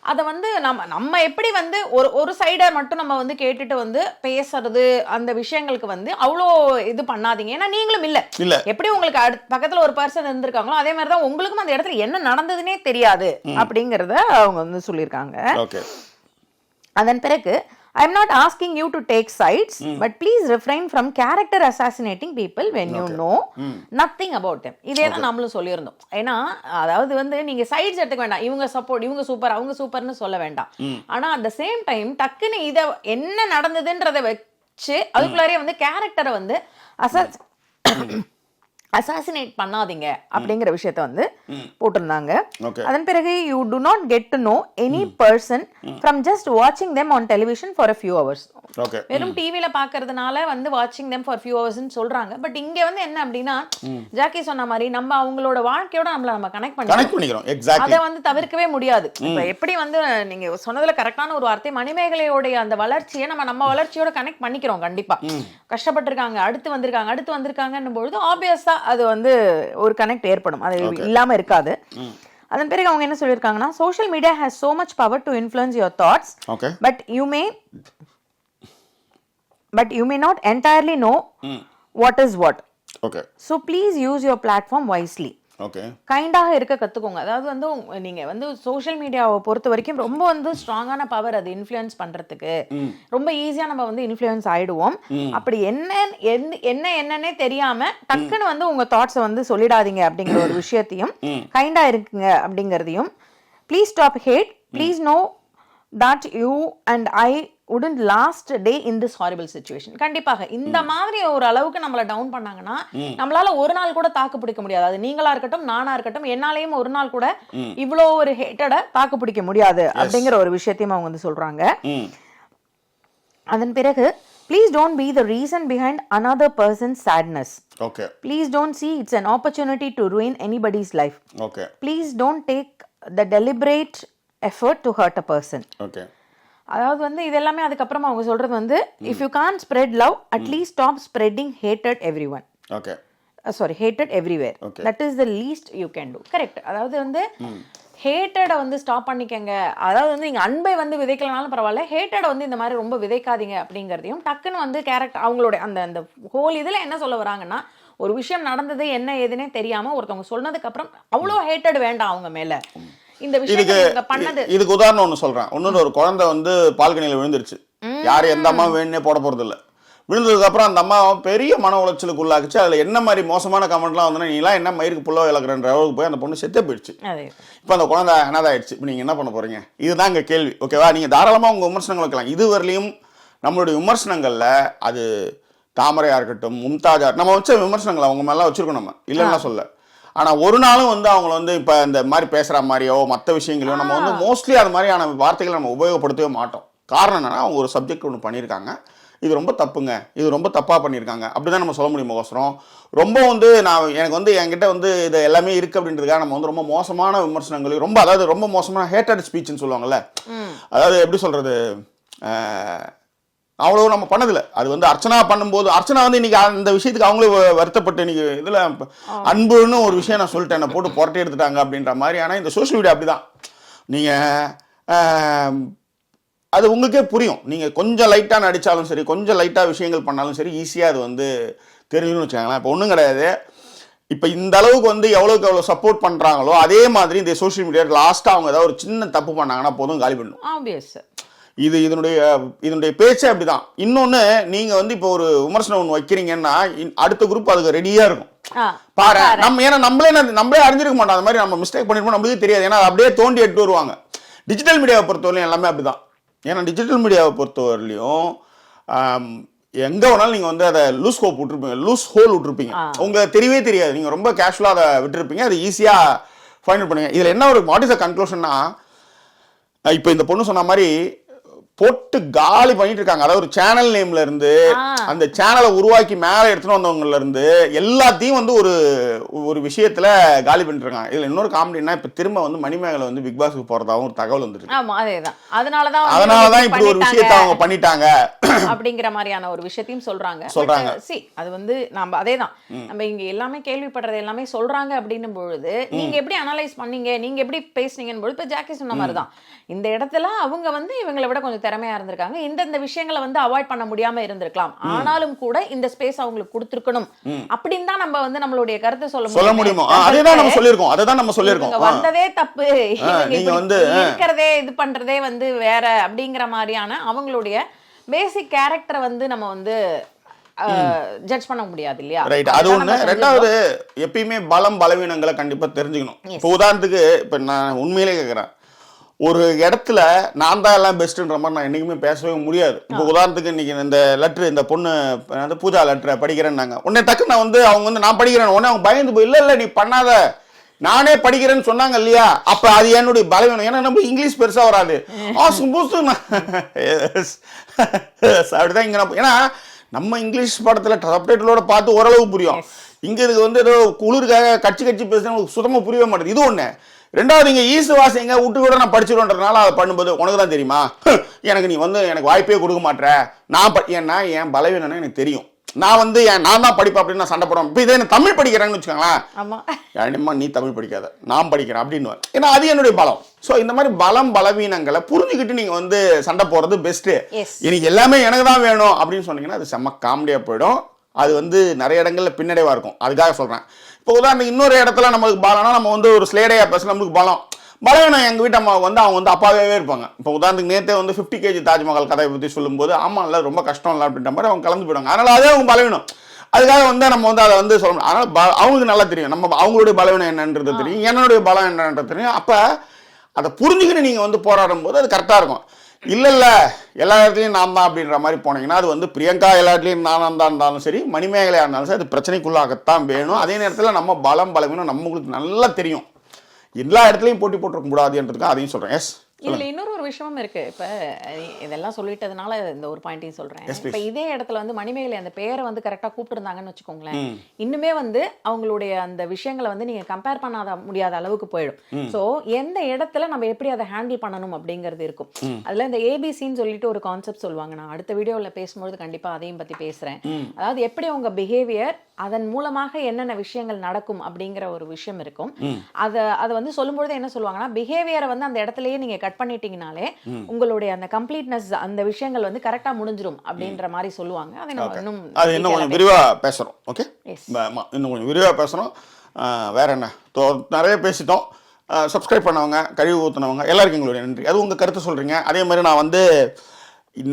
அத வந்து நம்ம நம்ம எப்படி வந்து ஒரு ஒரு சைடை மட்டும் நம்ம வந்து கேட்டுட்டு வந்து பேசுறது அந்த விஷயங்களுக்கு வந்து அவ்வளோ இது பண்ணாதீங்க. ஏன்னா நீங்களும் இல்ல. இல்ல. எப்படி உங்களுக்கு அடுத்த பக்கத்துல ஒரு பர்சன் இருந்திருக்காங்களோ அதே மாதிரி தான் உங்களுக்கும் அந்த இடத்துல என்ன நடந்ததுன்னே தெரியாது அப்படிங்கறத அவங்க வந்து சொல்லியிருக்காங்க. அதன் பிறகு I am not asking you to take sides but please refrain from character assassinating people when you know nothing about them இதே தான் நம்மளும் சொல்லியிருந்தோம். ஏன்னா அதாவது வந்து நீங்க சைட்ஸ் எடுத்துக்க வேண்டாம். இவங்க சப்போர்ட் இவங்க சூப்பர் அவங்க சூப்பர்னு சொல்ல வேண்டாம். ஆனா அட் த சேம் டைம் டக்குன்னு இத என்ன நடந்ததுன்றதை வச்சு அதுக்குள்ளாரே வந்து கேரக்டரை வந்து அசாஸ் அசாசினேட் பண்ணாதீங்க அப்படிங்கிற விஷயத்த வந்து போட்டிருந்தாங்க. அதன் பிறகு you do not get to know any person from just வாட்சிங் them on television for a few hours வெறும் டிவில பாக்குறதுனால வந்து வாட்சிங் தெம் ஃபார் ஃபியூ ஹவர்ஸ்னு சொல்றாங்க. பட் இங்க வந்து என்ன அப்படின்னா ஜாக்கி சொன்ன மாதிரி நம்ம அவங்களோட வாழ்க்கையோட நம்மள நம்ம கனெக்ட் பண்ணி கனெக்ட் பண்ணிக்கிறோம். அதை வந்து தவிர்க்கவே முடியாது. இப்ப எப்படி வந்து நீங்க சொன்னதுல கரெக்டான ஒரு வார்த்தை மணிமேகலையோடைய அந்த வளர்ச்சியை நம்ம நம்ம வளர்ச்சியோட கனெக்ட் பண்ணிக்கிறோம் கண்டிப்பா. கஷ்டப்பட்டிருக்காங்க அடுத்து வந்திருக்காங்க அடுத்து வந்திருக்காங்கன்னும் பொழுது ஆப்வியஸா அது வந்து ஒரு கனெக்ட் ஏற்படும். அது இல்லாம இருக்காது. அதன் பிறகு அவங்க என்ன சொல்லியிருக்காங்கன்னா social media has so much power to influence your thoughts but you may but you may not entirely know what is what. Okay please use your platform wisely. Okay கைண்டாக இருக்க கத்துக்கோங்க. அதாவது வந்து உங்க- நீங்க வந்து சோஷியல் மீடியாவை பொறுத்த வரைக்கும் ரொம்ப வந்து ஸ்ட்ராங்கான பவர் அது இன்ஃப்ளூயன்ஸ் பண்றதுக்கு. ரொம்ப ஈஸியா நம்ம வந்து இன்ஃப்ளூயன்ஸ் ஆயிடுவோம். அப்படி என்ன என்ன- என்ன என்னன்னே தெரியாம டக்குன்னு வந்து உங்க தாட்ஸை வந்து சொல்லிடாதீங்க அப்படிங்கிற ஒரு <coughs> விஷயத்தையும் கைண்டா இருக்குங்க அப்படிங்கிறதையும். Please stop hate please no that you and I wouldn't last day in this horrible situation கண்டிப்பாக இந்த மாதிரி ஒரு அளவுக்கு நம்மள டவுன் பண்ணாங்கன்னா நம்மளால ஒரு நாள் கூட தாக்கு பிடிக்க முடியாது. அது நீங்களா இருக்கட்டும் நானா இருக்கட்டும் என்னாலையும் ஒரு நாள் கூட இவ்வளோ ஒரு ஹேட்டடை தாக்கு பிடிக்க முடியாது அப்படிங்கிற ஒரு விஷயத்தையும் அவங்க வந்து சொல்றாங்க. அதன் பிறகு please don't be the reason behind another person's sadness. Okay please don't see it's an opportunity to ruin anybody's life. Okay please don't take the deliberate effort to hurt a person. Okay அதாவது வந்து இது எல்லாமே அதுக்கப்புறமா அவங்க சொல்றது வந்து if you Khan spread love at least stop spreading hated every one okay sorry hated everywhere. That is the least you can do correct அதாவது வந்து ஹேட்டடை வந்து ஸ்டாப் பண்ணிக்கங்க. அதாவது வந்து நீங்க அன்பை வந்து விதைக்கலனாலும் பரவாயில்ல ஹேட்டடை வந்து இந்த மாதிரி ரொம்ப விதைக்காதீங்க அப்படிங்கிறதையும் டக்குன்னு வந்து கேரக்டர் அவங்களோட அந்த அந்த ஹோல் இதுல என்ன சொல்ல வராங்கன்னா ஒரு விஷயம் நடந்தது என்ன ஏதுன்னே தெரியாம ஒருத்தவங்க சொன்னதுக்கு அப்புறம் அவ்வளோ ஹேட்டட் வேண்டாம் அவங்க மேல. இந்த விஷயத்தை இதுக்கு உதாரணம் ஒன்று சொல்றேன். இன்னொரு ஒரு குழந்தை வந்து பால்கனியில் விழுந்துருச்சு. யார் எந்த அம்மா வேணுன்னே போட போறது இல்ல விழுந்ததுக்கு அப்புறம் அந்த அம்மா பெரிய மன உளைச்சலுக்கு உள்ளாக்குச்சு. அதுல என்ன மாதிரி மோசமான கமெண்ட்லாம் வந்தோன்னா நீலாம் என்ன மயிருக்கு புள்ள இழக்கிறன்ற அளவுக்கு போய் அந்த பொண்ணு செத்தே போயிடுச்சு. இப்போ அந்த குழந்தை அனாதாயிடுச்சு இப்போ நீங்கள் என்ன பண்ண போறீங்க? இதுதான் இங்கே கேள்வி. ஓகேவா? நீங்கள் தாராளமாக உங்கள் விமர்சனங்கள் வைக்கலாம் இதுவரையிலையும் நம்மளுடைய விமர்சனங்களில் அது தாமரையாக இருக்கட்டும் மும்தாஜா நம்ம வச்ச விமர்சனங்கள் அவங்க மேலாம் வச்சிருக்கோம் நம்ம. இல்லைன்னா சொல்ல. ஆனால் ஒரு நாளும் வந்து அவங்கள வந்து இப்போ இந்த மாதிரி பேசுகிற மாதிரியோ மற்ற விஷயங்களையோ நம்ம வந்து மோஸ்ட்லி அது மாதிரியான வார்த்தைகளை நம்ம உபயோகப்படுத்தவே மாட்டோம். காரணம் என்னன்னா அவங்க ஒரு சப்ஜெக்ட் ஒன்று பண்ணியிருக்காங்க இது ரொம்ப தப்புங்க. இது ரொம்ப தப்பாக பண்ணியிருக்காங்க அப்படி தான் நம்ம சொல்ல முடியும் கோசரம் ரொம்ப வந்து நான் எனக்கு வந்து என்கிட்ட வந்து இது எல்லாமே இருக்குது அப்படின்றதுக்காக நம்ம வந்து ரொம்ப மோசமான விமர்சனங்களையும் ரொம்ப அதாவது ரொம்ப மோசமான ஹேட்டட் ஸ்பீச்னு சொல்லுவாங்கல்ல. அதாவது எப்படி சொல்கிறது அவ்வளோ நம்ம பண்ணதில்லை. அது வந்து அர்ச்சனா பண்ணும்போது அர்ச்சனா வந்து இன்னைக்கு அந்த விஷயத்துக்கு அவங்களே வ- வருத்தப்பட்டு இன்னைக்கு இதில் அன்புன்னு ஒரு விஷயம் நான் சொல்லிட்டேன். என்னை போட்டு புரட்டி எடுத்துட்டாங்க அப்படின்ற மாதிரி. ஆனால் இந்த சோஷியல் மீடியா அப்படிதான். நீங்கள் அது உங்களுக்கே புரியும். நீங்கள் கொஞ்சம் லைட்டாக நடித்தாலும் சரி கொஞ்சம் லைட்டாக விஷயங்கள் பண்ணாலும் சரி ஈஸியாக அது வந்து தெரிஞ்சுன்னு வச்சுக்கோங்களேன். இப்போ ஒன்றும் கிடையாது. இப்போ இந்த அளவுக்கு வந்து எவ்வளோக்கு எவ்வளோ சப்போர்ட் பண்ணுறாங்களோ அதே மாதிரி இந்த சோஷியல் மீடியா லாஸ்ட்டாக அவங்க ஏதாவது ஒரு சின்ன தப்பு பண்ணாங்கன்னா போதும் காலி பண்ணும் ஆப்வியஸ் இது இதனுடைய இதனுடைய பேச்சே அப்படிதான். இன்னொன்று நீங்கள் வந்து இப்போ ஒரு விமர்சனம் ஒன்று வைக்கிறீங்கன்னா அடுத்த குரூப் அதுக்கு ரெடியாக இருக்கும். பாரு நம்ம ஏன்னா நம்மளே நம்மளே அறிஞ்சிருக்க மாட்டோம். அந்த மாதிரி நம்ம மிஸ்டேக் பண்ணிருப்போம் நம்மளுக்கே தெரியாது. ஏன்னா அப்படியே தோண்டி எடுத்து வருவாங்க. டிஜிட்டல் மீடியாவை பொறுத்தவரையிலும் எல்லாமே அப்படிதான். ஏன்னா டிஜிட்டல் மீடியாவை பொறுத்தவரையிலையும் எங்க வேணாலும் நீங்க வந்து அதை லூஸ் ஹோப் விட்டுருப்பீங்க. லூஸ் ஹோல் விட்டுருப்பீங்க. உங்களுக்கு தெரியவே தெரியாது. நீங்க ரொம்ப கேஷுவலாக அதை விட்டுருப்பீங்க. அது ஈஸியா ஃபைண்ட் அவுட் பண்ணுங்க இதுல என்ன ஒரு வாட் இஸ் த கன்க்ளூஷன்னா இப்போ இந்த பொண்ணு சொன்ன மாதிரி போட்டு காலி பண்ணிட்டு இருக்காங்க. அதாவது ஒரு சேனல் நேம்ல இருந்து. அந்த சேனலை உருவாக்கி மேலே எடுத்துட்டு வந்தவங்கல இருந்து எல்லாத்தையும் வந்து ஒரு ஒரு விஷயத்துல காலி பண்ணிட்டு இருக்காங்க. இதுல இன்னொரு காமெடினா இப்ப திரும்ப வந்து மணிமேகலை வந்து பிக் பாஸ்க்கு போறதாவும் ஒரு தகவல் வந்துருக்கு அதனாலதான் அதனாலதான் இப்படி ஒரு விஷயத்தை அவங்க பண்ணிட்டாங்க. அப்படிங்கிற மாதிரியான ஒரு விஷயத்தையும் சொல்றாங்க. சொல்றாங்க. சி அது வந்து நம்ம அதேதான். நம்ம இங்க எல்லாமே கேள்விப்படுறது எல்லாமே சொல்றாங்க அப்படின்னும் பொழுது நீங்க எப்படி அனலைஸ் பண்ணீங்க? நீங்க எப்படி பேசுனீங்கன்னு பொழுது இப்ப ஜாக்கி சொன்ன மாதிரி தான் இந்த இடத்துல அவங்க வந்து இவங்களை விட கொஞ்சம் திறமையா இருந்திருக்காங்க. இந்தந்த விஷயங்களை வந்து அவாய்ட் பண்ண முடியாம இருந்திருக்கலாம். ஆனாலும் கூட இந்த ஸ்பேஸ் அவங்களுக்கு கொடுத்துருக்கணும். அப்படின்னு தான் நம்ம வந்து நம்மளுடைய கருத்தை சொல்ல சொல்ல முடியுமோ? ஆ, அதேதான் நம்ம சொல்லியிருக்கோம். அதை தான் நம்ம சொல்லியிருக்கோம். வந்ததே தப்பு. நீங்க வந்து. இருக்கிறதே இது பண்றதே வந்து வேற அப்படிங்கிற மாதிரியான அவங்களுடைய பேசிக் கேரக்டரை வந்து நம்ம வந்து ஜட்ஜ் பண்ண முடியாது இல்லையா? ரைட் அது செஞ்சிருக்கோம். ரெண்டாவது எப்பயுமே பலம் பலவீனங்களை கண்டிப்பா தெரிஞ்சுக்கணும். இப்போ உதாரணத்துக்கு இப்போ நான் உண்மையிலே கேட்குறேன் ஒரு இடத்துல நான் தான் எல்லாம் பெஸ்ட்டுன்ற மாதிரி நான் என்னைக்குமே பேசவே முடியாது. இப்போ உதாரணத்துக்கு இன்னைக்கு இந்த லெட்ரு இந்த பொண்ணு அந்த பூஜா லெட்டரை படிக்கிறேன்னாங்க. உடனே டக்கு நான் வந்து அவங்க வந்து நான் படிக்கிறேன். உடனே அவங்க பயந்து போய் இல்லை இல்லை நீ பண்ணாத. நானே படிக்கிறேன்னு சொன்னாங்க இல்லையா? அப்ப அது என்னுடைய பலவீனம். ஏன்னா நம்ம இங்கிலீஷ் பெருசா வராது. Yes. Yes. அப்படிதான் இங்க நம்ம ஏன்னா நம்ம இங்கிலீஷ் படத்துல சப்டைட்டிலோட பார்த்து ஓரளவு புரியும். இங்க இதுக்கு வந்து ஏதோ குளிருக்காக கட்சி கட்சி பேசுனா சுத்தமா புரியவே மாட்டேது இது ஒண்ணு. ரெண்டாவது இங்க ஈசு வாசிங்க விட்டு கூட நான் படிச்சிருன்றதுனால அதை பண்ணும்போது உனக்கு தான் தெரியுமா எனக்கு நீ வந்து எனக்கு வாய்ப்பே கொடுக்க மாட்ற. நான் ஏன்னா என் பலவீனம்னு எனக்கு தெரியும். நான் வந்து என் நான் தான் படிப்பேன் அப்படின்னு நான் சண்டை போடுவேன். இப்போ இதே நான் தமிழ் படிக்கிறேன்னு வச்சுக்கோங்களேன். ஏன்மா நீ தமிழ் படிக்காத. நான் படிக்கிறேன் அப்படின்னு. ஏன்னா அது என்னுடைய பலம். ஸோ இந்த மாதிரி பலம் பலவீனங்களை புரிஞ்சுக்கிட்டு நீங்க வந்து சண்டை போறது பெஸ்ட்டு. எனக்கு எல்லாமே எனக்கு தான் வேணும் அப்படின்னு சொன்னீங்கன்னா அது செம்ம காமெடியாக போயிடும். அது வந்து நிறைய இடங்கள்ல பின்னடைவா இருக்கும். அதுக்காக சொல்றேன். இப்போ உதாரணத்துக்கு இன்னொரு இடத்துல நம்மளுக்கு பலம்னா நம்ம வந்து ஒரு ஸ்லேடையா பேச நம்மளுக்கு பலம். பலவீனம் எங்க வீட்டு அம்மாவுக்கு வந்து அவங்க வந்து அப்பாவே இருப்பாங்க. இப்போ உதாரணத்துக்கு நேத்தே வந்து ஃபிஃப்டி கேஜி தாஜ்மஹால் கதையை பத்தி சொல்லும்போது ஆமா இல்ல ரொம்ப கஷ்டம் இல்லை அப்படின்ற மாதிரி அவங்க கலந்து போயிடுவாங்க. அதனால அதே அவங்க பலவீனம். அதுக்காக வந்து நம்ம வந்து அதை வந்து சொல்ல முடியும் அதனால அவங்களுக்கு நல்லா தெரியும். நம்ம அவங்களுடைய பலவீனம் என்னன்றது தெரியும். என்னுடைய பலம் என்னன்றது தெரியும். அப்ப அதை புரிஞ்சுக்கிட்டு நீங்க வந்து போராடும் போது அது கரெக்டா இருக்கும். இல்லை இல்லை எல்லா இடத்துலையும் நான் தான் அப்படின்ற மாதிரி போனீங்கன்னா அது வந்து பிரியங்கா எல்லா இடத்துலையும் நானாக தான் இருந்தாலும் சரி மணிமேகலையாக இருந்தாலும் சரி அது பிரச்சனைக்குள்ளாகத்தான் வேணும். அதே நேரத்தில் நம்ம பலம் பலவீனம் நம்மளுக்கு நல்லா தெரியும். எல்லா இடத்துலையும் போட்டி போட்டுருக்க கூடாதுன்றதுக்கு அதையும் சொல்கிறேன் எஸ் இதில் இன்னொரு விஷயமும் இருக்கு. இப்ப இதெல்லாம் சொல்லிட்டதுனால இந்த ஒரு பாயிண்டையும் சொல்றேன். இப்ப இதே இடத்துல வந்து மணிமேகலை அந்த பேரை வந்து கரெக்டா கூப்பிட்டுருந்தாங்கன்னு வச்சுக்கோங்களேன் இன்னுமே வந்து அவங்களுடைய அந்த விஷயங்களை வந்து நீங்க கம்பேர் பண்ணாத முடியாத அளவுக்கு போயிடும். சோ எந்த இடத்துல நம்ம எப்படி அதை ஹேண்டில் பண்ணணும் அப்படிங்கிறது இருக்கும். அதுல இந்த ஏபிசின்னு சொல்லிட்டு ஒரு கான்செப்ட் சொல்லுவாங்க. நான் அடுத்த வீடியோல பேசும்போது கண்டிப்பா அதையும் பத்தி பேசுறேன். அதாவது எப்படி உங்க பிஹேவியர் அதன் மூலமாக என்னென்ன விஷயங்கள் நடக்கும் அப்படிங்கிற ஒரு விஷயம் இருக்கும். அதை அதை வந்து சொல்லும்பொழுது என்ன சொல்லுவாங்கன்னா பிஹேவியரை வந்து அந்த இடத்துலயே நீங்க கட் பண்ணிட்டீங்கனாலே உங்களுடைய அந்த கம்ப்ளீட்னஸ் அந்த விஷயங்கள் வந்து கரெக்டா முடிஞ்சிரும் அப்படின்ற மாதிரி சொல்லுவாங்க. அதை நம்ம இன்னும் அது இன்னும் கொஞ்சம் விரிவா பேசுறோம். ஓகே. இன்னும் கொஞ்சம் விரிவா பேசுறோம். வேற என்ன? நிறைய பேசிட்டோம். சப்ஸ்கிரைப் பண்ணவங்க கழிவு ஊத்துனவங்க எல்லாருக்கும் எங்களுடைய நன்றி. அது உங்க கருத்து சொல்றீங்க. அதே மாதிரி நான் வந்து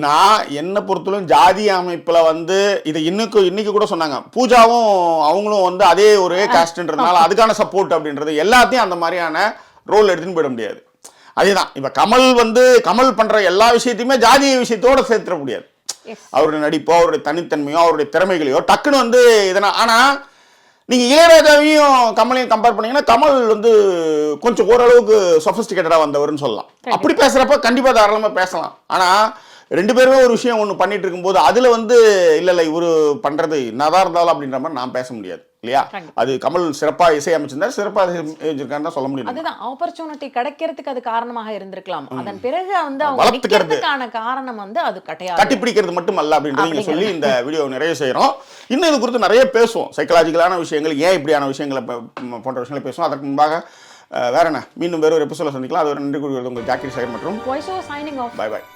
நான் என்னை பொறுத்தவரைக்கும் ஜாதி அமைப்புல வந்து இது இன்னைக்கு இன்னைக்கு கூட சொன்னாங்க. பூஜாவும் அவங்களும் வந்து அதே ஒரே காஸ்ட்ன்றதுனால அதுக்கான சப்போர்ட் அப்படின்றது எல்லாத்தையும் அந்த மாதிரியான ரோல் எடுத்துன்னு போயிட முடியாது. அதேதான். இப்ப கமல் வந்து கமல் பண்ற எல்லா விஷயத்தையுமே ஜாதிய விஷயத்தோட சேர்த்துட முடியாது. அவருடைய நடிப்போ அவருடைய தனித்தன்மையோ அவருடைய திறமைகளையோ டக்குன்னு வந்து இதனா ஆனா நீங்க இளையராஜாவையும் கமலையும் கம்பேர் பண்ணீங்கன்னா கமல் வந்து கொஞ்சம் ஓரளவுக்கு சொபிஸ்டிகேட்டடா வந்தவர்னு சொல்லலாம். அப்படி பேசுறப்ப கண்டிப்பா தாராளமா பேசலாம். ஆனா ரெண்டு பேருமே ஒரு விஷயம் ஒன்று பண்ணிட்டு இருக்கும்போது அதுல வந்து இல்ல இல்ல இவரு பண்றது என்னதான் இருந்தாலும் அப்படின்ற மாதிரி நான் பேச முடியாது. இல்லையா. அது கமல் சிறப்பா இசை அமைச்சிருந்தா சிறப்பா இசைச்சிருக்கான்னு தான் சொல்ல முடியும் அதுதான் ஆப்பர்ச்சுனிட்டி கிடைக்கிறதுக்கு அது காரணமாக இருந்திருக்கலாம். அதன் பிறகு வந்து அவங்க வளர்த்துக்கிறது. நிக்கிறதுக்கான காரணம் வந்து அது கிடையாது. கட்டி பிடிக்கிறது மட்டும் அல்ல அப்படிங்கிறது. சொல்லி இந்த வீடியோ நிறைய செய்றோம். இன்னும் இது குறித்து நிறைய பேசுவோம். சைக்கலாஜிக்கலான விஷயங்கள் ஏன் இப்படியான விஷயங்களை போன்ற விஷயங்களை பேசுவோம். அதற்கு முன்பாக வேற என்ன? மீண்டும் வேற ஒரு எபிசோட சந்திக்கலாம். அது ஒரு நன்றி கூறுகிறது உங்கள் ஜாக்கி சைர் மற்றும் பை பாய்